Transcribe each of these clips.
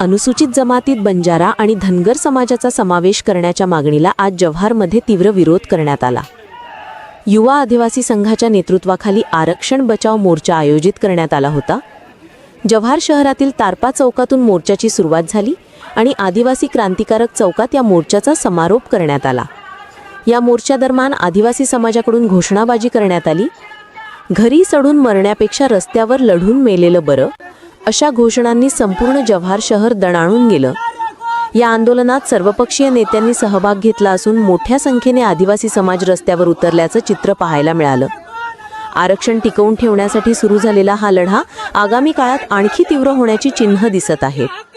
अनुसूचित जमातीत बंजारा आणि धनगर समाजाचा समावेश करण्याच्या मागणीला आज जव्हारमध्ये तीव्र विरोध करण्यात आला. युवा आदिवासी संघाच्या नेतृत्वाखाली आरक्षण बचाव मोर्चा आयोजित करण्यात आला होता. जव्हार शहरातील तारपा चौकातून मोर्चाची सुरुवात झाली आणि आदिवासी क्रांतिकारक चौकात या मोर्चाचा समारोप करण्यात आला. या मोर्चादरम्यान आदिवासी समाजाकडून घोषणाबाजी करण्यात आली. घरी चढून मरण्यापेक्षा रस्त्यावर लढून मेलेलं बरं अशा घोषणांनी संपूर्ण जव्हार शहर दणाणून गेलं. या आंदोलनात सर्वपक्षीय नेत्यांनी सहभाग घेतला असून मोठ्या संख्येने आदिवासी समाज रस्त्यावर उतरल्याचं चित्र पाहायला मिळालं. आरक्षण टिकवून ठेवण्यासाठी सुरू झालेला हा लढा आगामी काळात आणखी तीव्र होण्याची चिन्ह दिसत आहेत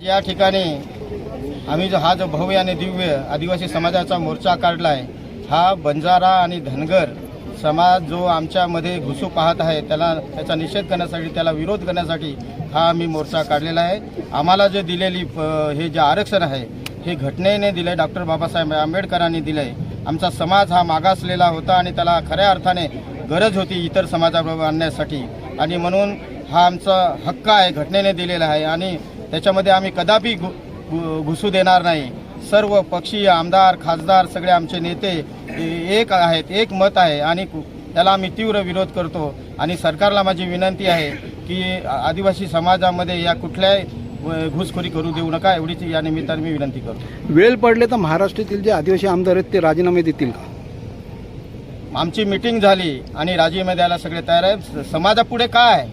या ठिकाणी आम्ही जो हा जो भव्य आणि दिव्य आदिवासी समाजाचा मोर्चा काढला आहे हा बंजारा आणि धनगर समाज जो आमच्यामध्ये घुसू पाहत आहे त्याला त्याचा निषेध करण्यासाठी त्याला विरोध करण्यासाठी हा आम्ही मोर्चा काढलेला आहे. आम्हाला जे दिलेली हे जे आरक्षण आहे हे घटनेने दिलं डॉक्टर बाबासाहेब आंबेडकरांनी दिलं आहे आमचा समाज हा मागासलेला होता आणि त्याला खऱ्या अर्थाने गरज होती इतर समाजाबरोबर आणण्यासाठी. आणि म्हणून हा आमचा हक्क आहे घटनेने दिलेला आहे. आणि त्याच्यामध्ये आम्ही कदापि घु- घु- घुसू देणार नाही. सर्व पक्षीय आमदार खासदार सगळे आमचे नेते एक आहेत एक मत आहे आणि त्याला आम्ही तीव्र विरोध करतो. आणि सरकारला माझी विनंती आहे की आदिवासी समाजामध्ये या कुठल्याही घुसखोरी करू देऊ नका. एवढीच या निमित्ताने मी विनंती करतो. वेळ पडले तर महाराष्ट्रातील जे आदिवासी आमदार आहेत ते राजीनामे देतील का? आमची मिटिंग झाली आणि राजीनामे द्यायला सगळे तयार आहे समाजापुढे काय? आहे?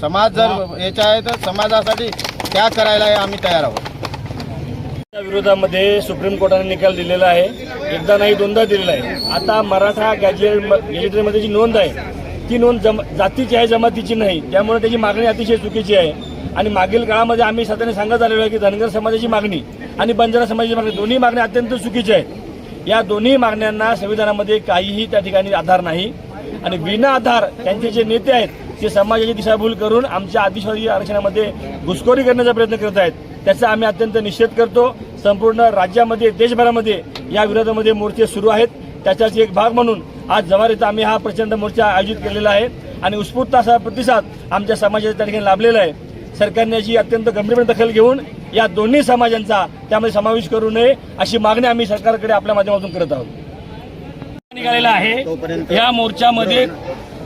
समाज जर याच्या आहे तर समाजासाठी त्या करायला आम्ही तयार आहोत. त्या विरोधामध्ये सुप्रीम कोर्टाने निकाल दिलेला आहे. एकदा नाही दोनदा दिलेला आहे. आता मराठा गॅजेट गॅजेटरीमध्ये जी नोंद आहे ती नोंद जम जातीची आहे जमातीची नाही. त्यामुळे त्याची मागणी अतिशय चुकीची आहे. आणि मागील काळामध्ये आम्ही सध्याने सांगत आलेलो आहे की धनगर समाजाची मागणी आणि बंजारा समाजाची मागणी दोन्ही मागण्या अत्यंत चुकीच्या आहेत. या दोन्ही मागण्यांना संविधानामध्ये काहीही त्या ठिकाणी आधार नाही. आणि विना आधार त्यांचे जे नेते आहेत ते समाजाची दिशाभूल करून आमच्या आदिवासी आरक्षणामध्ये घुसखोरी करण्याचा प्रयत्न करत आहेत त्याचा आम्ही अत्यंत निषेध करतो. संपूर्ण राज्यामध्ये देशभरामध्ये या विरोधामध्ये मोर्चे सुरू आहेत. त्याचाच एक भाग म्हणून आज जव्हार इथं आम्ही हा प्रचंड मोर्चा आयोजित केलेला आहे आणि उत्स्फूर्त असा प्रतिसाद आमच्या समाजाच्या त्या ठिकाणी लाभलेला आहे. सरकारने याची अत्यंत गंभीरपणे दखल घेऊन या दोन्ही समाजांचा त्यामध्ये समावेश करू नये अशी मागणी आम्ही सरकारकडे आपल्या माध्यमातून करत आहोत. निघालेला आहे. या मोर्चामध्ये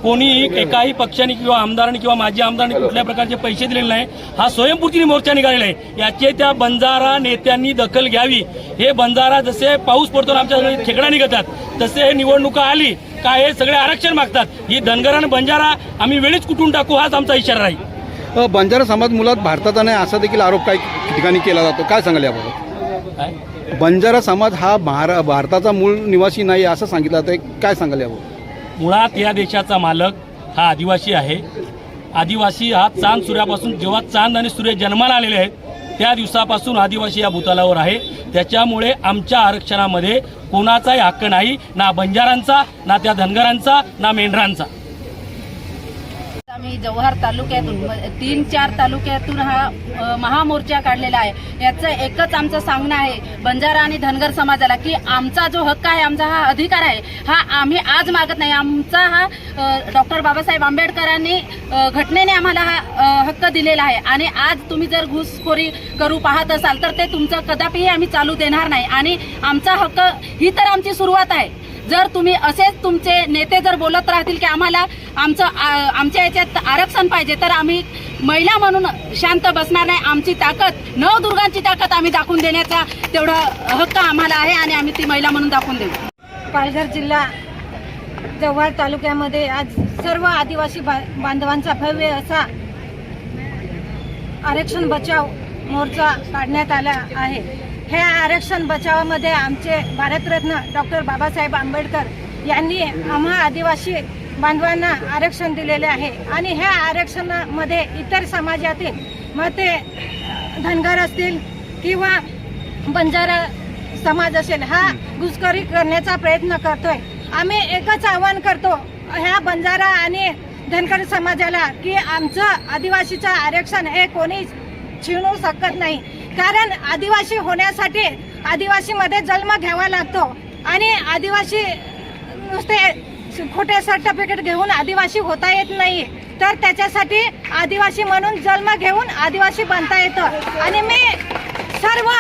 कोणीही एकाही पक्षाने किंवा आमदारांनी किंवा माजी आमदारांनी कुठल्या प्रकारचे पैसे दिलेले नाही. हा स्वयंपूर्तीने मोर्चा निघालेला आहे. याचे त्या बंजारा नेत्यांनी दखल घ्यावी. हे बंजारा जसे पाऊस पडतो आमच्या खेकडा निघतात तसे हे निवडणुका आली का हे सगळे आरक्षण मागतात. ही धनगर आणि बंजारा आम्ही वेळीच कुठून टाकू हाच आमचा इशारा राहील. बंजारा समाज मुळात भारताचा नाही असा देखील आरोप काही ठिकाणी केला जातो. काय सांगाल याबाबत? काय? बंजारा समाज हा महारा भारताचा मूळ निवासी नाही असं सांगितलं जातं काय सांगाल याबाबत? मुळात या देशाचा मालक हा आदिवासी आहे. आदिवासी हा चांद सूर्यापासून जेव्हा चांद आणि सूर्य जन्माला आलेले आहेत त्या दिवसापासून आदिवासी या भूतालावर आहे. त्याच्यामुळे आमच्या आरक्षणामध्ये कोणाचाही हक्क नाही ना बंजारांचा ना त्या धनगरांचा ना मेंढरांचा. आम्ही जव्हार तालुक्यातून तीन चार तालुक्यातून हा महामोर्चा काढलेला आहे. याचं एकच आमचं सांगणं आहे बंजारा आणि धनगर समाजाला की आमचा जो हक्क आहे आमचा हा अधिकार आहे हा आम्ही आज मागत नाही. आमचा हा डॉक्टर बाबासाहेब आंबेडकरांनी घटनेने आम्हाला हा हक्क दिलेला आहे. आणि आज तुम्ही जर घुसखोरी करू पाहत असाल तर ते तुमचं कदापिही आम्ही चालू देणार नाही. आणि आमचा हक्क ही तर आमची सुरुवात आहे. जर तुम्ही असेच तुमचे नेते जर बोलत राहतील की आम्हाला आमचं आ- आमच्या याच्यात आरक्षण पाहिजे तर आम्ही महिला म्हणून शांत बसणार नाही. आमची ताकद नवदुर्गांची ताकद आम्ही दाखवून देण्याचा तेवढा हक्क आम्हाला आहे आणि आम्ही ती महिला म्हणून दाखवून देऊ. पालघर जिल्हा जव्हार तालुक्यामध्ये आज सर्व आदिवासी बांधवांचा भव्य असा आरक्षण बचाव मोर्चा काढण्यात आला आहे. ह्या आरक्षण बचावामध्ये आमचे भारतरत्न डॉक्टर बाबासाहेब आंबेडकर यांनी आम्हा आदिवासी बांधवांना आरक्षण दिलेले आहे. आणि ह्या आरक्षणामध्ये इतर समाजातील मग ते धनगर असतील किंवा बंजारा समाज असेल हा घुसखोरी करण्याचा प्रयत्न करतोय. आम्ही एकच आव्हान करतो ह्या बंजारा आणि धनगर समाजाला की आमचं आदिवासीचं आरक्षण हे कोणी छिनू शकत नाही. कारण आदिवासी होण्यासाठी आदिवासीमध्ये जन्म घ्यावा लागतो. आणि आदिवासी नुसते खोटे सर्टिफिकेट घेऊन आदिवासी होता येत नाही. तर त्याच्यासाठी आदिवासी म्हणून जन्म घेऊन आदिवासी बनता येतं. आणि मी सर्व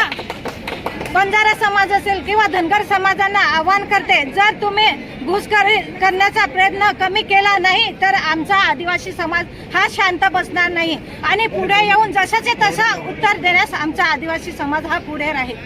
बंजारा समाज असेल किंवा धनगर समाजांना आवाहन करते जर तुम्ही घुसखोरी करण्याचा प्रयत्न कमी केला नाही तर आमचा आदिवासी समाज हा शांत बसणार नाही. आणि पुढे येऊन जशाचे तसं उत्तर देण्यास आमचा आदिवासी समाज हा पुढे राहील.